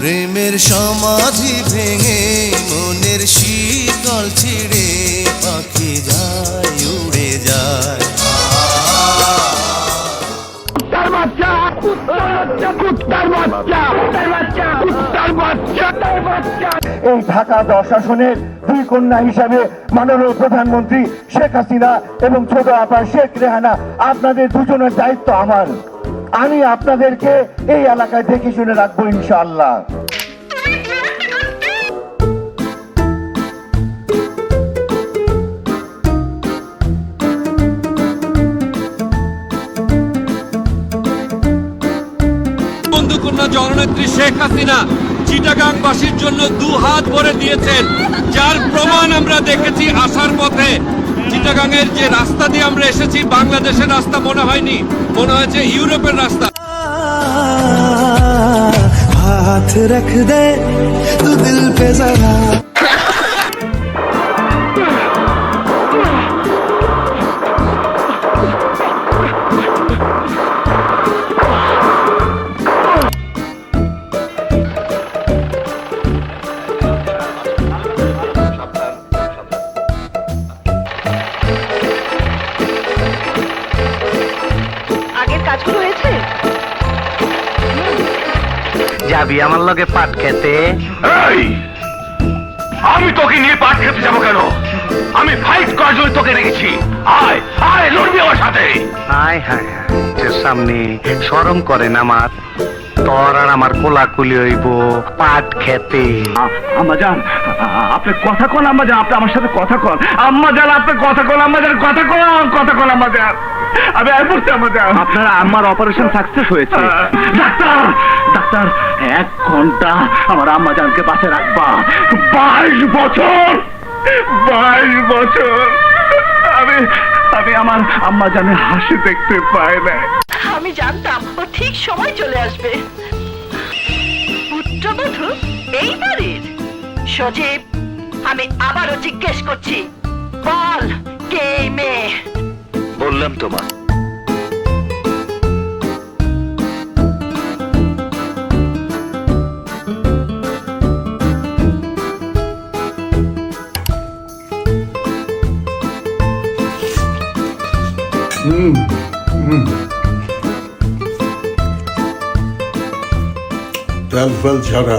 প্রেমের সমাধি ভেঙে মনের শীতল ছিড়ে পাখি যায় উড়ে যায়। এই ঢাকা দশ আসনের দুই কন্যা হিসাবে মাননীয় প্রধানমন্ত্রী শেখ হাসিনা এবং ছোট আপা শেখ রেহানা আপনাদের দুজনের দায়িত্ব আমার। আমি আপনাদেরকে এই এলাকায় দেখে শুনে রাখব ইনশাআল্লাহ। বন্ধুকন্যা, জননেত্রী শেখ হাসিনা চিটাগাংবাসীর জন্য দু হাত ভরে দিয়েছেন, যার প্রমাণ আমরা দেখেছি আসার পথে। চিটাগাঙের যে রাস্তা দিয়ে আমরা এসেছি, বাংলাদেশের রাস্তা মনে হয়নি, মনে হয়েছে ইউরোপের রাস্তা। হাত রখ দে তু দিল পে জরা আগের হয়েছে? যাবি আমার লগে পাট খেতে? এই! আমি তোকে নিয়ে পাট খেতে যাব কেন? আমি ফাইট করার জন্য তোকে রেখেছি। আয় আয় লড়বি আমার সাথে। আয় হায় হায় সামনে সরম করেন আমার তোর আর আমার কোলাকুলি হইব পাট খেতে। আম্মা যান আপনি কথা কন আম্মা যান আপনি আমার সাথে কথা কন। আম্মা যান আপনি কথা কন আম্মা যান কথা কন কথা কন আম্মা যান। আমি আম্মা যান। আপনার আম্মার অপারেশন সাকসেস হয়েছে। ডাক্তার ডাক্তার এক ঘণ্টা আমার আম্মা জানকে পাশে রাখবা। বাইশ বছর বাইশ বছর। আমি আমি আমার আম্মা জানে হাসি দেখতে পাই না আমি জানতাম ও ঠিক সময় চলে আসবে। এই বাড়ির সজীব আমি আবারও জিজ্ঞেস করছি বল কে মেয়ে? বললাম তোমার তেল ফেল ছাড়া।